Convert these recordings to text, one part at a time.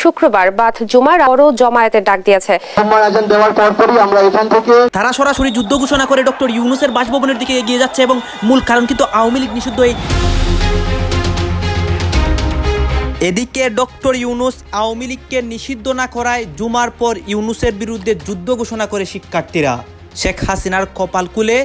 শুক্রবার বাদ জুমার আবারও জমায়েতের ডাক দিয়েছে। দেওয়ার পরপরই আমরা এখান থেকে তারা সরাসরি যুদ্ধ ঘোষণা করে ডক্টর ইউনুসের বাসভবনের দিকে এগিয়ে যাচ্ছে এবং মূল কারণ কিন্তু আওয়ামী লীগ নিষিদ্ধ এই এদিকে ডক্টর ইউনুস আওয়ামী লীগকে নিষিদ্ধ না করায় জুমার পর ইউনুসের বিরুদ্ধে যুদ্ধ ঘোষণা করে শিক্ষার্থীরা। শেখ হাসিনার কপাল কুলে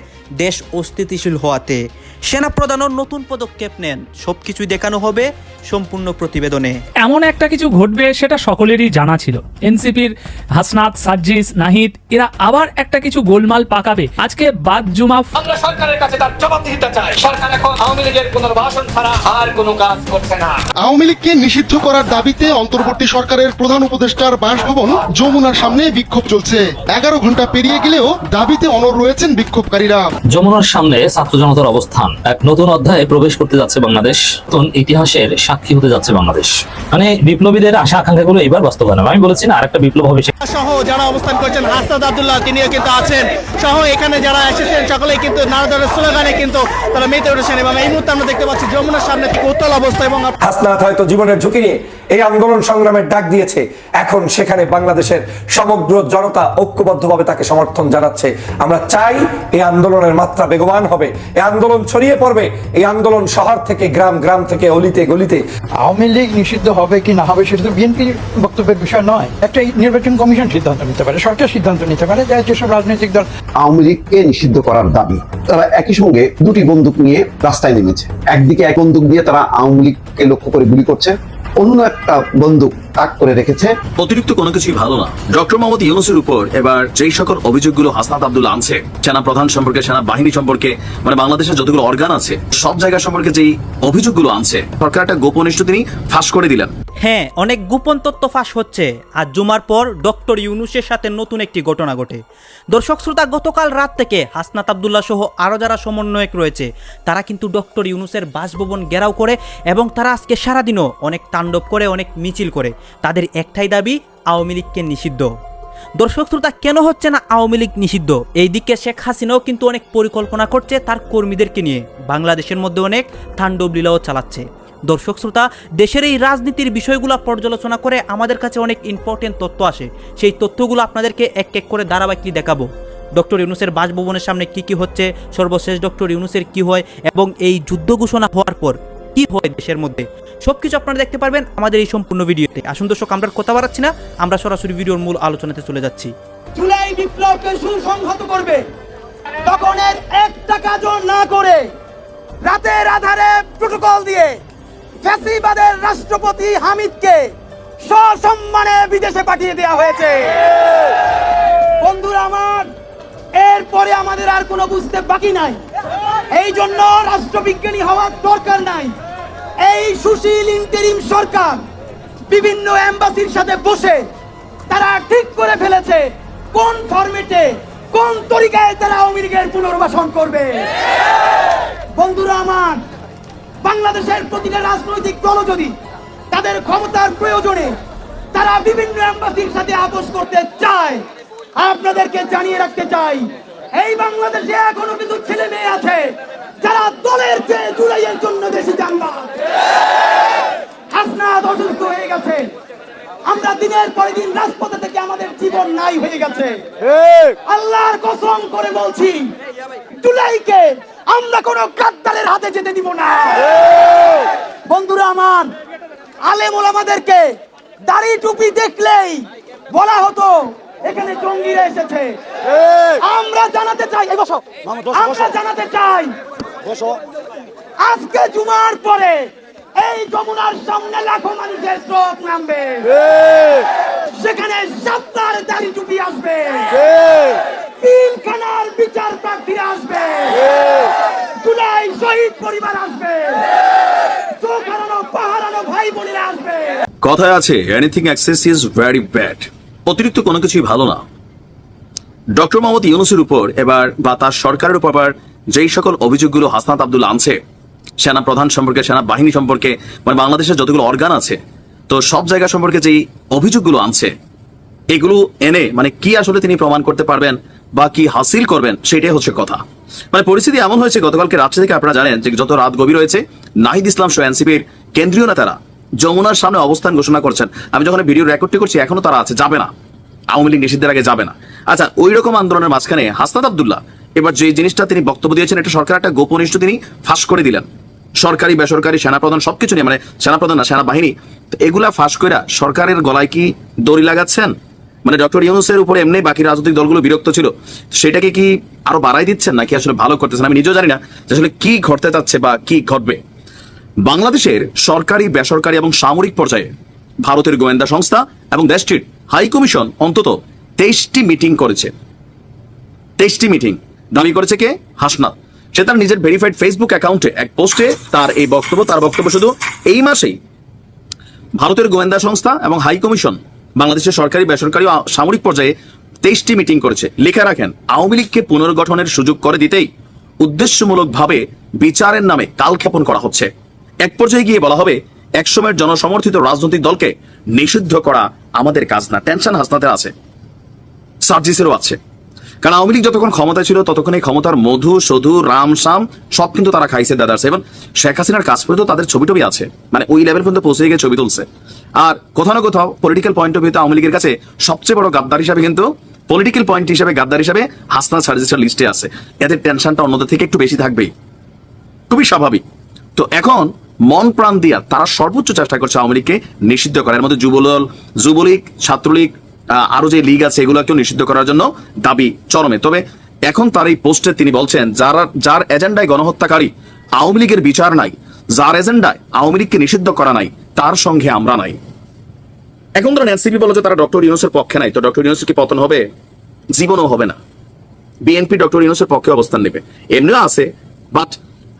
দেশ অস্থিতিশীল হওয়াতে সেনাপ্রধানও নতুন পদক্ষেপ নেন। সবকিছুই দেখানো হবে সম্পূর্ণ প্রতিবেদনে। এমন একটা কিছু ঘটবে সেটা সকলেরই জানা ছিল। এনসিপির হাসনাত সাজ্জিস নাহিদ এরা আবার একটা কিছু গোলমাল পাকাবে। আজকে বাদ জুমা আমরা সরকারের কাছে তার জবাবদিহিতা চাই। সরকার এখন আওয়ামী লীগের পুনর্বাসন ছাড়া আর কোনো কাজ করছে না। আওয়ামী লীগকে নিষিদ্ধ করার দাবিতে অন্তর্বর্তী সরকারের প্রধান উপদেষ্টার বাসভবন যমুনার সামনে বিক্ষোভ চলছে। এগারো ঘণ্টা পেরিয়ে গেলেও দাবিতে অনর রয়েছেন বিক্ষোভকারীরা। যমুনার সামনে ছাত্র জনতার অবস্থান এক নতুন অধ্যায়ে প্রবেশ করতে যাচ্ছে বাংলাদেশ। নতুন ইতিহাসের সাক্ষী হতে যাচ্ছে বাংলাদেশ। মানে বিপ্লবীদের আশা আকাঙ্ক্ষাগুলো এবার বাস্তবায়ন হবে। আমি বলেছি না আরেকটা বিপ্লব হবে সহ যারা অবস্থান করছেন আব্দুল্লাহ তিনিও কিন্তু আছেন। সহ এখানে যারা এসেছেন সকলেই কিন্তু নানা ধরনের স্লোগানে কিন্তু তারা মেতে উঠেছেন। এবং এই মুহূর্তে আমরা দেখতে পাচ্ছি যমুনার সামনে থেকে উত্তাল অবস্থা এবং হাসনাত হয়তো জীবনের ঝুঁকি নিয়ে এই আন্দোলন সংগ্রামের ডাক দিয়েছে। এখন সেখানে বাংলাদেশের সমগ্র জনতা ঐক্যবদ্ধভাবে তাকে সমর্থন জানাচ্ছে। আমরা চাই এই আন্দোলনের মাত্রা বেগবান হবে। এই আন্দোলন ছড়িয়ে পড়বে এই আন্দোলন শহর থেকে গ্রাম গ্রাম থেকে অলিতে গলিতে। আওয়ামী লীগ নিষিদ্ধ হবে কি না হবে সেটা তো বিএনপির বক্তব্যের বিষয় নয়। একটা নির্বাচন কমিশন সিদ্ধান্ত নিতে পারে সরকার সিদ্ধান্ত নিতে পারে যে যেসব রাজনৈতিক দল আওয়ামী লীগকে নিষিদ্ধ করার দাবি তারা একই সঙ্গে দুটি বন্দুক নিয়ে রাস্তায় নেমেছে। একদিকে এক বন্দুক দিয়ে তারা আওয়ামী লীগকে লক্ষ্য করে গুলি করছে অন্য একটা বন্দুক তাক করে রেখেছে। অতিরিক্ত কোনো কিছুই ভালো না। ডক্টর মোহাম্মদ ইউনুসের উপর এবার যেই সকল অভিযোগগুলো হাসনাত আব্দুল আনছে সেনা প্রধান সম্পর্কে সেনা বাহিনী সম্পর্কে মানে বাংলাদেশের যতগুলো অর্গান আছে সব জায়গা সম্পর্কে যেই অভিযোগগুলো আনছে সরকার একটা গোপনিষ্ঠ তিনি ফাঁস করে দিলেন। হ্যাঁ অনেক গোপন তথ্য ফাঁস হচ্ছে। আর জুমার পর ডক্টর ইউনুসের সাথে নতুন একটি ঘটনা ঘটে। দর্শক শ্রোতা গতকাল রাত থেকে হাসনাত আবদুল্লাহ সহ আরও যারা সমন্বয়ক রয়েছে তারা কিন্তু ডক্টর ইউনুসের বাসভবন ঘেরাও করে এবং তারা আজকে সারাদিনও অনেক তাণ্ডব করে অনেক মিছিল করে। তাদের একটাই দাবি, আওয়ামী লীগকে নিষিদ্ধ। দর্শক শ্রোতা, কেন হচ্ছে না আওয়ামী লীগ নিষিদ্ধ? এই দিকে শেখ হাসিনাও কিন্তু অনেক পরিকল্পনা করছে তার কর্মীদেরকে নিয়ে। বাংলাদেশের মধ্যে অনেক তাণ্ডব লীলাও চালাচ্ছে। দর্শক শ্রোতা, দেশের এই রাজনীতির বিষয়গুলো পর্যালোচনা করে আমাদের কাছে অনেক ইম্পর্টেন্ট তথ্য আসে। সেই তথ্যগুলো আপনাদেরকে এক এক করে ধারাবাহিকলি দেখাবো। ডক্টর ইউনুসের বাসভবনের সামনে কি কি হচ্ছে, সর্বশেষ ডক্টর ইউনুসের কি হয় এবং এই যুদ্ধ ঘোষণা হওয়ার পর কি হয় দেশের মধ্যে? সবকিছু আপনারা দেখতে পারবেন আমাদের এই সম্পূর্ণ ভিডিওতে। আসুন দর্শক, আমরা কথা বাড়াচ্ছি না, আমরা সরাসরি ভিডিওর মূল আলোচনাতে চলে যাচ্ছি। জুলাই বিপ্লবকে সুসংহত করবে। তখন এর একটা কাজও না করে রাতের আধারে প্রোটোকল দিয়ে ফ্যাসিবাদের রাষ্ট্রপতি হামিদকে সসম্মানে বিদেশে পাঠিয়ে দেওয়া হয়েছে। বন্ধুরা আমার, এরপরে আমাদের আর কোনো বুঝতে বাকি নাই। এই জন্য রাষ্ট্রবিজ্ঞানী হওয়ার দরকার নাই। এই সুশীল ইন্টারিম সরকার বিভিন্ন এম্বাসির সাথে বসে তারা ঠিক করে ফেলেছে কোন ফরম্যাটে কোন তরিকায় তারা আওয়ামী লীগের পুনর্বাসন করবে। বন্ধুরা আমার, বাংলাদেশের প্রতিটা রাজনৈতিক দল যদি তাদের ক্ষমতার প্রয়োজনে তারা বিভিন্ন এম্বাসির সাথে আপোষ করতে চায়, আপনাদেরকে জানিয়ে রাখতে চাই, এই বাংলাদেশে এখনও কিন্তু ছেলে মেয়ে আছে যারা দলের চেয়ে জুলাইয়ের জন্য বেশি জানবাদ হাসনাদ অসুস্থ হয়ে গেছে। আমরা দিনের পর দিন রাজপথে থেকে আমাদের জীবন নাই হয়ে গেছে। আল্লাহর কসম করে বলছি জুলাইকে আমরা কোন গাদ্দারের হাতে যেতে দিব না। বন্ধুরা আমার আলেম ওলামাদেরকে দাড়ি টুপি দেখলেই বলা হতো এখানে জঙ্গিরা এসেছে। আমরা জানাতে চাই এই বসো। আমরা জানাতে চাই আজকে জুমার পরে এই যমুনার সামনে লাখো মানুষের চোখ নামবে। সেখানে সাতটার দাড়ি টুপি আসবে। তিনখানার বিচার প্রার্থীরা আসবে। জুলাই শহীদ পরিবার আসবে। চোখ হারানো পাহারানো ভাই বোনেরা আসবে। কথায় আছে anything excess is very bad অতিরিক্ত কোনো কিছুই ভালো না। ডক্টর মোহাম্মদ ইউনুসের উপর এবার বা তার সরকারের উপর আবার যেই সকল অভিযোগগুলো হাসনাত আব্দুল আনছে, সেনা প্রধান সম্পর্কে, সেনা বাহিনী সম্পর্কে মানে বাংলাদেশের যতগুলো অর্গান আছে, তো সব জায়গা সম্পর্কে যেই অভিযোগগুলো আনছে, এগুলো এনে মানে কি আসলে তিনি প্রমাণ করতে পারবেন বা কি হাসিল করবেন, সেটাই হচ্ছে কথা। মানে পরিস্থিতি এমন হয়েছে, গতকালকে রাত্রি থেকে আপনারা জানেন যে যত রাত গভীর হয়েছে, নাহিদ ইসলাম সহ এনসিপির কেন্দ্রীয় নেতারা যমুনার সামনে অবস্থান ঘোষণা করছেন। আমি যখন ভিডিও রেকর্ডটি করছি, এখনও তারা আছে, যাবে না। আওয়ামী লীগ নিষিদ্ধের আগে যাবে না। আচ্ছা ওই রকম আন্দোলনের মাঝখানে হাসনাত আবদুল্লাহ এবার যে জিনিসটা তিনি বক্তব্য দিয়েছেন, এটা সরকার একটা গোপন ইস্যু তিনি ফাঁস করে দিলেন। সরকারি, বেসরকারি, সেনাপ্রধান সবকিছু নিয়ে মানে সেনাপ্রধান না, সেনাবাহিনী। এগুলা ফাঁস করে সরকারের গলায় কি দড়ি লাগাচ্ছেন? মানে ডক্টর ইউনুসের উপরে এমনি বাকি রাজনৈতিক দলগুলো বিরক্ত ছিল। সেটাকে কি আরও বাড়াই দিচ্ছেন, নাকি আসলে ভালো করতেছেন? আমি নিজেও জানি না যে আসলে কি ঘটতে যাচ্ছে বা কি ঘটবে। বাংলাদেশের সরকারি, বেসরকারি এবং সামরিক পর্যায়ে ভারতের গোয়েন্দা সংস্থা এবং দেশটির হাই কমিশন অন্তত তেইশটি মিটিং করেছে। তেইশটি মিটিং। দাবি করেছে কে? হাসনাত। সে তার নিজের ভেরিফাইড ফেসবুক অ্যাকাউন্টে এক পোস্টে তার এই বক্তব্য, তার বক্তব্য শুধু এই মাসেই। ভারতের গোয়েন্দা সংস্থা এবং হাই কমিশন বাংলাদেশের সরকারি, বেসরকারি সামরিক পর্যায়ে তেইশটি মিটিং করেছে। লিখে রাখেন, আওয়ামী লীগকে পুনর্গঠনের সুযোগ করে দিতেই উদ্দেশ্যমূলকভাবে বিচারের নামে কালক্ষেপণ করা হচ্ছে। এক পর্যায়ে গিয়ে বলা হবে, একসময়ের জনসমর্থিত রাজনৈতিক দলকে নিষিদ্ধ করা আমাদের কাজ না। টেনশন হাসনাতে আছে। সার্জিসেরও আছে। কারণ আওয়ামী লীগ যতক্ষণ ক্ষমতায় ছিল, ততক্ষণ এই ক্ষমতার মধু, সধু, রাম, শাম সব কিন্তু তারা খাইছে, দাদার সেভেন শেখ হাসিনার কাজ পর্যন্ত তাদের ছবি টবি আছে। মানে ওই লেভেল পর্যন্ত পৌঁছে গিয়ে ছবি তুলছে। আর কোথাও না কোথাও পলিটিক্যাল পয়েন্ট অফ ভিউতে আওয়ামী লীগের কাছে সবচেয়ে বড় গাদ্দার হিসাবে কিন্তু পলিটিক্যাল পয়েন্ট হিসাবে গাদ্দার হিসাবে হাসনা সার্জিসের লিস্টে আছে। এদের টেনশনটা অন্যদের থেকে একটু বেশি থাকবেই। খুবই স্বাভাবিক। তো এখন মন প্রাণ দিয়া তারা সর্বোচ্চ চেষ্টা করছে আওয়ামী লীগকে নিষিদ্ধ করার। মধ্যে যুবদল যুবলীগ, ছাত্রলীগ আরও যে লীগ আছে এগুলোকেও নিষিদ্ধ করার জন্য দাবি চরমে। তবে এখন তার এই পোস্টে তিনি বলছেন, যারা যার এজেন্ডায় গণহত্যাকারী আওয়ামী লীগের বিচার নাই, যার এজেন্ডায় আওয়ামী লীগকে নিষিদ্ধ করা নাই, তার সঙ্গে আমরা নাই। এখন ধরেন এনসিপি বলে যে তারা ডক্টর ইউনুসের পক্ষে নাই, তো ডক্টর ইউনুসের কি পতন হবে? জীবনও হবে না। বিএনপি ডক্টর ইউনুসের পক্ষে অবস্থান নেবে। এমনিও আছে বাট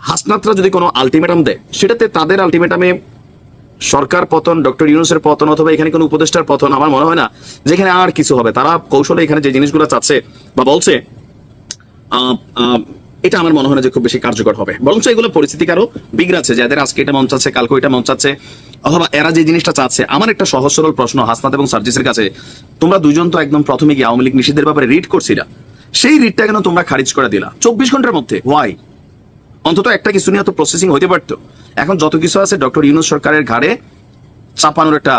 হাসনাতরা যদি কোনো আলটিমেটাম দেয়, সেটাতে তাদের আলটিমেটামে সরকার পতন, ডক্টর ইউনুসের পতন অথবা এখানে কোনো উপদেষ্টার পতন, আমার মনে হয় না যেখানে আর কিছু হবে। তারা কৌশলে এখানে যে জিনিসগুলো চাচ্ছে বা বলছে এটা আমার মনে হয় না যে খুব বেশি কার্যকর হবে। বরঞ্চ এগুলো পরিস্থিতি আরও বিগড়াচ্ছে, যাদের আজকে এটা মন চাচ্ছে কালকে এটা মন চাচ্ছে অথবা এরা যে জিনিসটা চাচ্ছে। আমার একটা সহজ সরল প্রশ্ন হাসনাত এবং সার্জিসের কাছে, তোমরা দুজন তো একদম প্রথমে গিয়ে আওয়ামী লীগ নিষিদ্ধের ব্যাপারে রিড করছিলা। সেই রিডটা কেন তোমরা খারিজ করে দিলা? চব্বিশ ঘণ্টার মধ্যে। ওয়াই অন্তত একটা কিছু নিয়ে তো প্রসেসিং হতে পারতো। এখন যত কিছু আছে ডক্টর ইউনুস সরকারের ঘাড়ে চাপানোর একটা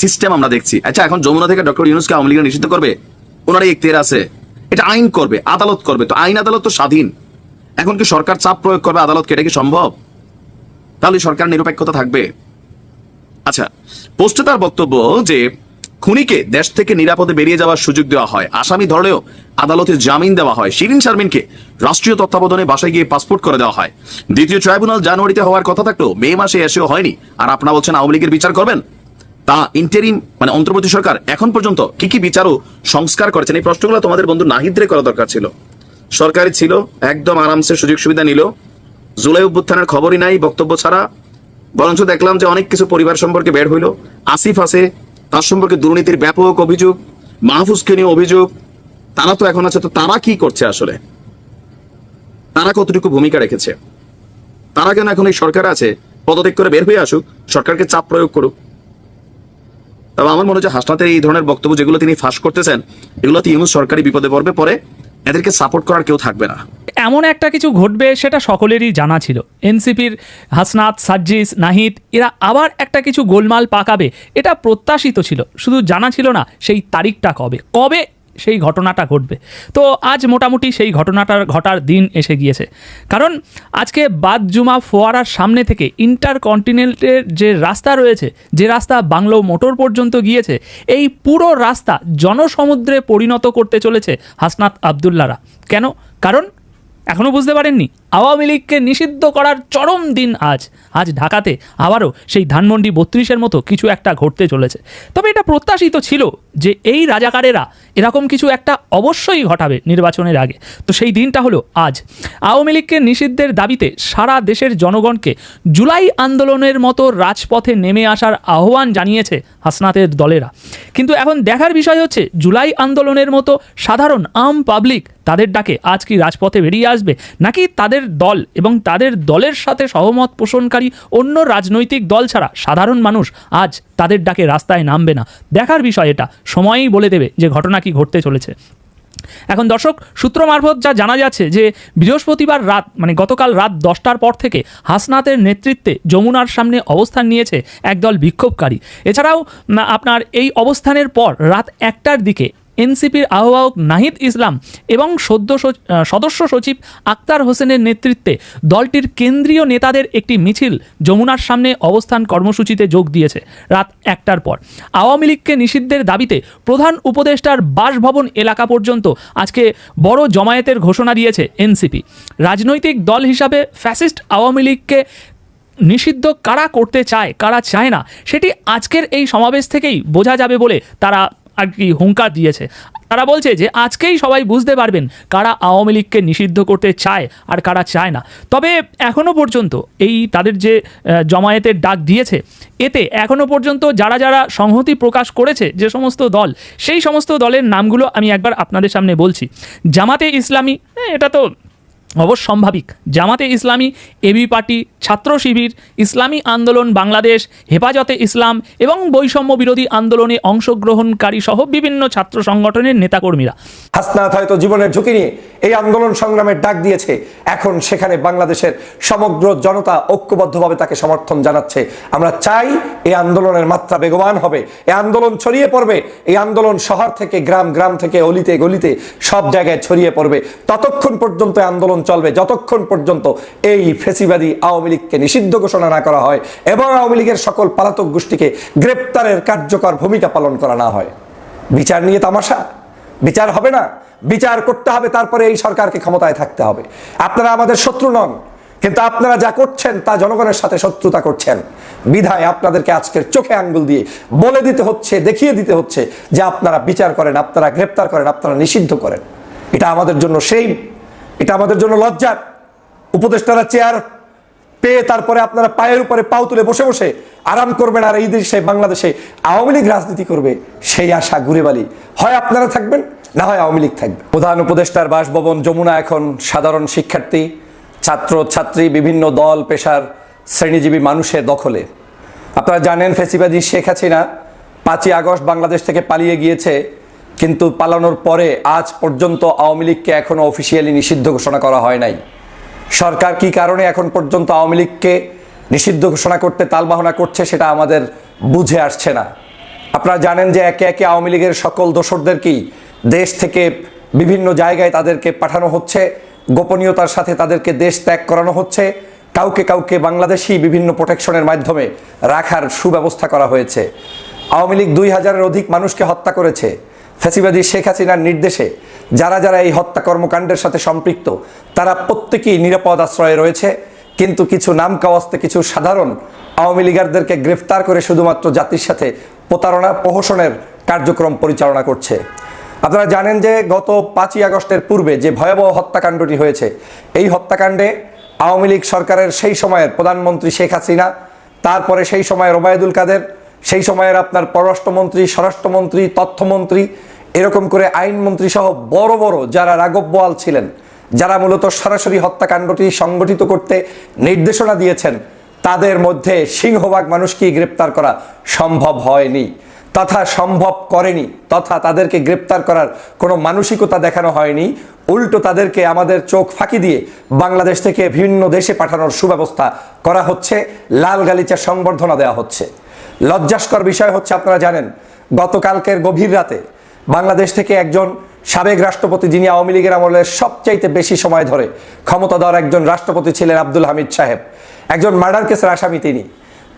সিস্টেম আমরা দেখছি। আচ্ছা এখন যমুনা থেকে ডক্টর ইউনুসকে আওয়ামী লীগের নিষিদ্ধ করবে? ওনার ইখতিয়ার আছে। এটা আইন করবে, আদালত করবে। তো আইন আদালত তো স্বাধীন। এখন কি সরকার চাপ প্রয়োগ করবে, আদালত এটা কি সম্ভব? তাহলে সরকার নিরপেক্ষতা থাকবে। আচ্ছা পোস্টে তার বক্তব্য যে খুনিকে দেশ থেকে নিরাপদে বেরিয়ে যাওয়ার সুযোগ দেওয়া হয়। আসামি ধরলেও আদালতে জামিন দেওয়া হয়। শিরিন শারমিনকে রাষ্ট্রীয় তত্ত্বাবধানে বাসায় গিয়ে পাসপোর্ট করে দেওয়া হয়। দ্বিতীয় ট্রাইব্যুনাল জানুয়ারিতে হওয়ার কথা থাকলেও মে মাসে এসেও হয়নি। আর আপনারা বলছেন আওয়ামী লীগের বিচার করবেন? তা ইন্টারিম মানে অন্তর্বর্তী সরকার এখন পর্যন্ত কি কি বিচার ও সংস্কার করেছেন? এই প্রশ্নগুলো তোমাদের বন্ধু নাহিদরে করা দরকার ছিল। সরকারি ছিল, একদম আরামসে সুযোগ সুবিধা নিল। জুলাই অভ্যুত্থানের খবরই নাই, বক্তব্য ছাড়া। বরঞ্চ দেখলাম যে অনেক কিছু পরিবার সম্পর্কে বের হইল। আসিফ আছে তার সম্পর্কে দুর্নীতির ব্যাপক অভিযোগ, মাহফুজকে নিয়ে অভিযোগ, তারা তো এখন আছে, তো তারা কি করছে আসলে? তারা কতটুকু ভূমিকা রেখেছে? তারা কেন এখন এই সরকার আছে? পদত্যাগ করে বের হয়ে আসুক, সরকারকে চাপ প্রয়োগ করুক। তবে আমার মনে হচ্ছে হাসনাতের এই ধরনের বক্তব্য যেগুলো তিনি ফাঁস করতেছেন এগুলোতে ইউনুস সরকারি বিপদে পড়বে পরে। এদেরকে সাপোর্ট করার কেউ থাকবে না। এমন একটা কিছু ঘটবে সেটা সকলেরই জানা ছিল। এনসিপির হাসনাত, সাজ্জিস, নাহিদ, এরা আবার একটা কিছু গোলমাল পাকাবে, এটা প্রত্যাশিত ছিল। শুধু জানা ছিল না সেই তারিখটা কবে। কবে সেই ঘটনাটা ঘটবে। তো আজ মোটামুটি সেই ঘটনাটার, ঘটার দিন এসে গিয়েছে। কারণ আজকে বাদ জুমা ফোয়ারার সামনে থেকে ইন্টার কন্টিনেন্টের যে রাস্তা রয়েছে, যে রাস্তা বাংলো মোটর পর্যন্ত গিয়েছে, এই পুরো রাস্তা জনসমুদ্রে পরিণত করতে চলেছে হাসনাত আবদুল্লারা। কেন? কারণ এখনও বুঝতে পারেননি। আওয়ামী লীগকে নিষিদ্ধ করার চরম দিন আজ। আজ ঢাকাতে আবারও সেই ধানমন্ডি বত্রিশের মতো কিছু একটা ঘটতে চলেছে। তবে এটা প্রত্যাশিত ছিল যে এই রাজাকারেরা এরকম কিছু একটা অবশ্যই ঘটাবে নির্বাচনের আগে। তো সেই দিনটা হলো আজ। আওয়ামী লীগকে নিষিদ্ধের দাবিতে সারা দেশের জনগণকে জুলাই আন্দোলনের মতো রাজপথে নেমে আসার আহ্বান জানিয়েছে হাসনাতের দলেরা। কিন্তু এখন দেখার বিষয় হচ্ছে, জুলাই আন্দোলনের মতো সাধারণ আম পাবলিক তাদের ডাকে আজ কি রাজপথে বেরিয়ে আসবে? নাকি তাদের দল এবং তাদের দলের সাথে সহমত পোষণকারী অন্য রাজনৈতিক দল ছাড়া সাধারণ মানুষ আজ তাদের ডাকে রাস্তায় নামবে না। দেখার বিষয় এটা। সময়ই বলে দেবে যে ঘটনা কি ঘটতে চলেছে। এখন দর্শক, সূত্র মারফত যা জানা যাচ্ছে যে বৃহস্পতিবার রাত মানে গতকাল রাত দশটার পর থেকে হাসনাতের নেতৃত্বে যমুনার সামনে অবস্থান নিয়েছে একদল বিক্ষোভকারী। এছাড়াও আপনার এই অবস্থানের পর রাত একটার দিকে এনসিপির আহ্বায়ক নাহিদ ইসলাম এবং সদ্য সদস্য সচিব আক্তার হোসেনের নেতৃত্বে দলটির কেন্দ্রীয় নেতাদের একটি মিছিল যমুনার সামনে অবস্থান কর্মসূচিতে যোগ দিয়েছে রাত একটার পর। আওয়ামী লীগকে নিষিদ্ধের দাবিতে প্রধান উপদেষ্টার বাসভবন এলাকা পর্যন্ত আজকে বড় জমায়েতের ঘোষণা দিয়েছে এনসিপি। রাজনৈতিক দল হিসাবে ফ্যাসিস্ট আওয়ামী লীগকে নিষিদ্ধ কারা করতে চায়, কারা চায় না, সেটি আজকের এই সমাবেশ থেকেই বোঝা যাবে বলে তারা আর কি হুঙ্কার দিয়েছে। তারা বলছে যে, আজকেই সবাই বুঝতে পারবেন কারা আওয়ামী লীগকে নিষিদ্ধ করতে চায় আর কারা চায় না। তবে এখনও পর্যন্ত এই তাদের যে জমায়েতের ডাক দিয়েছে, এতে এখনও পর্যন্ত যারা যারা সংহতি প্রকাশ করেছে যে সমস্ত দল, সেই সমস্ত দলের নামগুলো আমি একবার আপনাদের সামনে বলছি। জামাতে ইসলামী এটা তো অবশ্যম্ভাবিক। জামাতে ইসলামী এবি পার্টি, ছাত্র শিবির, ইসলামী আন্দোলন, বাংলাদেশ, হেফাজতে ইসলাম এবং বৈষম্য বিরোধী আন্দোলনে অংশগ্রহণকারী সহ বিভিন্ন ছাত্র সংগঠনের নেতাকর্মীরা। হাসনাত হয়তো জীবনের ঝুঁকি নিয়ে এই আন্দোলন সংগ্রামের ডাক দিয়েছে। এখন সেখানে বাংলাদেশের সমগ্র জনতা ঐক্যবদ্ধভাবে তাকে সমর্থন জানাচ্ছে। আমরা চাই এই আন্দোলনের মাত্রা বেগবান হবে। এই আন্দোলন ছড়িয়ে পড়বে। এই আন্দোলন শহর থেকে গ্রাম গ্রাম থেকে অলিতে গলিতে সব জায়গায় ছড়িয়ে পড়বে। ততক্ষণ পর্যন্ত আন্দোলন চলবে যতক্ষণ পর্যন্ত এই ফেসিবাদী আওয়ামী লীগকে নিষিদ্ধ ঘোষণা না করা হয় এবং আওয়ামী লীগের সকল পালাতক গোষ্ঠীকে গ্রেপ্তারের কার্যকর ভূমিকা পালন করা না হয়। বিচার নিয়ে তামাশা? বিচার হবে না। বিচার করতে হবে, তারপরে এই সরকারকে ক্ষমতায় থাকতে হবে। আপনারা আমাদের শত্রু নন, কিন্তু আপনারা যা করছেন তা জনগণের সাথে শত্রুতা করছেন। বিধায় আপনাদেরকে আজকের চোখে আঙ্গুল দিয়ে বলে দিতে হচ্ছে, দেখিয়ে দিতে হচ্ছে যে আপনারা বিচার করেন, আপনারা গ্রেপ্তার করেন, আপনারা নিষিদ্ধ করেন। এটা আমাদের জন্য সেই এটা আমাদের জন্য লজ্জার। উপদেষ্টারা চেয়ার পেয়ে তারপরে আপনারা পায়ের উপরে পাও তুলে বসে বসে আরাম করবেন আর এই দেশে, বাংলাদেশে আওয়ামী লীগ রাজনীতি করবে, সেই আশা ঘুরে বালি। হয় আপনারা থাকবেন, না হয় আওয়ামী লীগ থাকবে। প্রধান উপদেষ্টার বাসভবন যমুনা এখন সাধারণ শিক্ষার্থী, ছাত্র, ছাত্রী, বিভিন্ন দল, পেশার শ্রেণীজীবী মানুষের দখলে। আপনারা জানেন ফেসিবাদী শেখ হাসিনা পাঁচই আগস্ট বাংলাদেশ থেকে পালিয়ে গিয়েছে কিন্তু পালানোর পরে আজ পর্যন্ত আওয়ামী লীগকে এখনও অফিসিয়ালি নিষিদ্ধ ঘোষণা করা হয় নাই। সরকার কি কারণে এখন পর্যন্ত আওয়ামী লীগকে নিষিদ্ধ ঘোষণা করতে তালবাহনা করছে সেটা আমাদের বুঝে আসছে না। আপনারা জানেন যে একে একে আওয়ামী লীগের সকল দোসরদেরকেই দেশ থেকে বিভিন্ন জায়গায় তাদেরকে পাঠানো হচ্ছে, গোপনীয়তার সাথে তাদেরকে দেশ ত্যাগ করানো হচ্ছে, কাউকে কাউকে বাংলাদেশি বিভিন্ন প্রোটেকশনের মাধ্যমে রাখার সুব্যবস্থা করা হয়েছে। আওয়ামী লীগ দুই হাজারের অধিক মানুষকে হত্যা করেছে। ফ্যাসিবাদী শেখ হাসিনার নির্দেশে যারা যারা এই হত্যা কর্মকাণ্ডের সাথে সম্পৃক্ত, তারা প্রত্যেকেই নিরাপদ আশ্রয়ে রয়েছে। কিন্তু কিছু নাম কাওয়াস্তে কিছু সাধারণ আওয়ামী লীগারদেরকে গ্রেফতার করে শুধুমাত্র জাতির সাথে প্রতারণা প্রহসনের কার্যক্রম পরিচালনা করছে। আপনারা জানেন যে গত পাঁচই আগস্টের পূর্বে যে ভয়াবহ হত্যাকাণ্ডটি হয়েছে, এই হত্যাকাণ্ডে আওয়ামী লীগ সরকারের সেই সময়ের প্রধানমন্ত্রী শেখ হাসিনা, তারপরে সেই সময়ের ওবায়দুল কাদের, সেই সময়ের আপনার পররাষ্ট্রমন্ত্রী, স্বরাষ্ট্রমন্ত্রী, তথ্যমন্ত্রী এরকম করে আইনমন্ত্রী সহ বড় বড় যারা রাঘব বোয়াল ছিলেন, যারা মূলত সরাসরি হত্যাকাণ্ডটি সংগঠিত করতে নির্দেশনা দিয়েছেন, তাদের মধ্যে সিংহভাগ মানুষকেই গ্রেপ্তার করা সম্ভব হয়নি। তথা সম্ভব করেনি, তথা তাদেরকে গ্রেপ্তার করার কোনো মানসিকতা দেখানো হয়নি। উল্টো তাদেরকে আমাদের চোখ ফাঁকি দিয়ে বাংলাদেশ থেকে বিভিন্ন দেশে পাঠানোর সুব্যবস্থা করা হচ্ছে, লাল গালিচার সংবর্ধনা দেওয়া হচ্ছে। লজ্জাস্কর বিষয় হচ্ছে, আপনারা জানেন, গতকালকের গভীর রাতে বাংলাদেশ থেকে একজন সাবেক রাষ্ট্রপতি যিনি আওয়ামী লীগের আমলের সবচাইতে বেশি সময় ধরে ক্ষমতাধর একজন রাষ্ট্রপতি ছিলেন আব্দুল হামিদ সাহেব। একজন মার্ডার কেসের আসামি তিনি।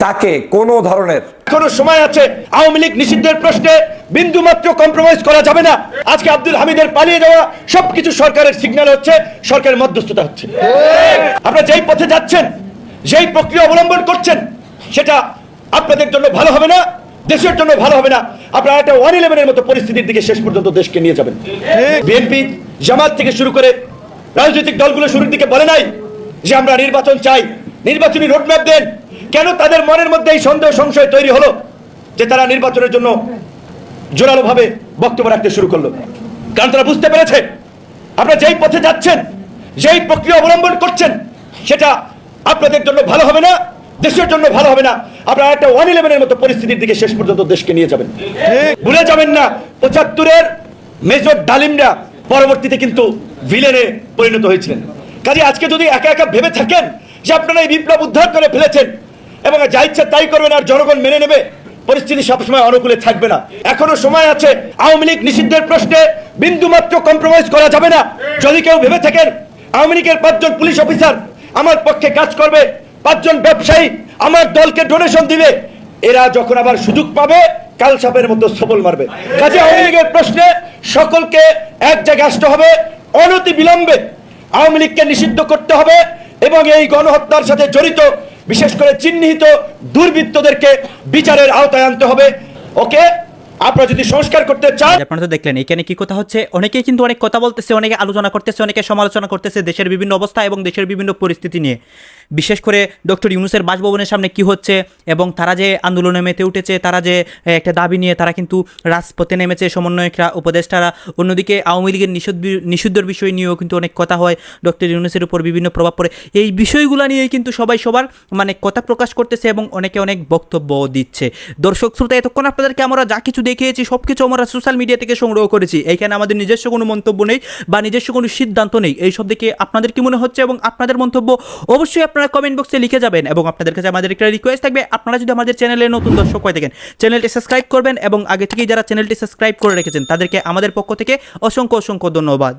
তাকে কোনো ধরনের এখনও সময় আছে, আওয়ামী লীগ নিষিদ্ধের প্রশ্নে বিন্দু মাত্র কম্প্রোমাইজ করা যাবে না। আজকে আব্দুল হামিদের পালিয়ে যাওয়া সবকিছু সরকারের সিগন্যাল হচ্ছে, সরকারের মধ্যস্থতা হচ্ছে। আপনারা যেই পথে যাচ্ছেন, যেই প্রক্রিয়া অবলম্বন করছেন, সেটা আপনাদের জন্য ভালো হবে না। দেশের জন্য ভালো হবে না। আপনারা একটা ওয়ান ইলেভেনের মতো পরিস্থিতির দিকে শেষ পর্যন্ত দেশকে নিয়ে যাবেন। বিএনপি জামাত থেকে শুরু করে রাজনৈতিক দলগুলো শুরুর দিকে বলে নাই যে আমরা নির্বাচন চাই। নির্বাচনী রোডম্যাপ দেন। কেন তাদের মনের মধ্যে এই সন্দেহ সংশয় তৈরি হলো? যে তারা নির্বাচনের জন্য জোরালোভাবে বক্তব্য রাখতে শুরু করল। কারণ তারা বুঝতে পেরেছে আপনারা যেই পথে যাচ্ছেন যেই প্রক্রিয়া অবলম্বন করছেন সেটা আপনাদের জন্য ভালো হবে না। দেশের জন্য ভালো হবে না। আপনারা একটা ওয়ান ইলেভেনের মতো পরিস্থিতির দিকে শেষ পর্যন্ত দেশকে নিয়ে যাবেন। ভুলে যাবেন না পঁচাত্তরের মেজর ডালিমরা পরবর্তীতে কিন্তু ভিলেনে পরিণত হয়েছিলেন। কাজে আজকে যদি একা একা ভেবে থাকেন যে আপনারা এই বিপ্লব উদ্ধার করে ফেলেছেন এবং যা ইচ্ছা তাই করবেন আর জনগণ মেনে নেবে পরিস্থিতি সবসময় অনুকূলে থাকবে না। এখনও সময় আছে আওয়ামী লীগ নিষিদ্ধের প্রশ্নে বিন্দুমাত্র কম্প্রোমাইজ করা যাবে না। যদি কেউ ভেবে থাকেন আওয়ামী লীগের পাঁচজন পুলিশ অফিসার আমার পক্ষে কাজ করবে পাঁচজন ব্যবসায়ী আমার দলকে ডোনেশন দিবে। এরা যখন আবার সুযোগ পাবে, কাল সাপের মতো সবল মারবে। কাজে আওয়ামী লীগের প্রশ্নে সকলকে এক জায়গায় আসতে হবে, অনতি বিলম্বে আওয়ামী লীগকে নিষিদ্ধ করতে হবে এবং এই গণহত্যার সাথে জড়িত, বিশেষ করে চিহ্নিত দুর্বৃত্তদেরকে বিচারের আওতায় আনতে হবে। ওকে? আপনারা যদি সংস্কার করতে চান আপনারা তো দেখলেন, এখানে কি কথা হচ্ছে? কিন্তু অনেক কথা বলতেছে, অনেকে আলোচনা করতেছে, অনেকে সমালোচনা করতেছে দেশের বিভিন্ন অবস্থা এবং দেশের বিভিন্ন পরিস্থিতি নিয়ে। বিশেষ করে ডক্টর ইউনুসের বাসভবনের সামনে কি হচ্ছে এবং তারা যে আন্দোলনে মেতে উঠেছে, তারা যে একটা দাবি নিয়ে তারা কিন্তু রাজপথে নেমেছে, সমন্বয়করা, উপদেষ্টারা, অন্যদিকে আওয়ামী লীগের নিষিদ্ধ, নিষিদ্ধর বিষয় নিয়েও কিন্তু অনেক কথা হয়, ডক্টর ইউনুসের উপর বিভিন্ন প্রভাব পড়ে। এই বিষয়গুলো নিয়েই কিন্তু সবাই সবার মানে কথা প্রকাশ করতেছে এবং অনেকে অনেক বক্তব্য দিচ্ছে। দর্শক শ্রোতা, এতক্ষণ আপনাদেরকে আমরা যা কিছু দেখিয়েছি সব কিছু আমরা সোশ্যাল মিডিয়া থেকে সংগ্রহ করেছি। এইখানে আমাদের নিজস্ব কোনো মন্তব্য নেই বা নিজস্ব কোনো সিদ্ধান্ত নেই। এইসব দেখে আপনাদের কি মনে হচ্ছে এবং আপনাদের মন্তব্য অবশ্যই আপনারা কমেন্ট বক্সে লিখে যাবেন এবং আপনাদের কাছে আমাদের একটা রিকোয়েস্ট থাকবে। আপনারা যদি আমাদের চ্যানেলে নতুন দর্শক হয়ে থাকেন চ্যানেলটি সাবস্ক্রাইব করবেন এবং আগে থেকেই যারা চ্যানেলটি সাবস্ক্রাইব করে রেখেছেন, তাদেরকে আমাদের পক্ষ থেকে অসংখ্য অসংখ্য ধন্যবাদ।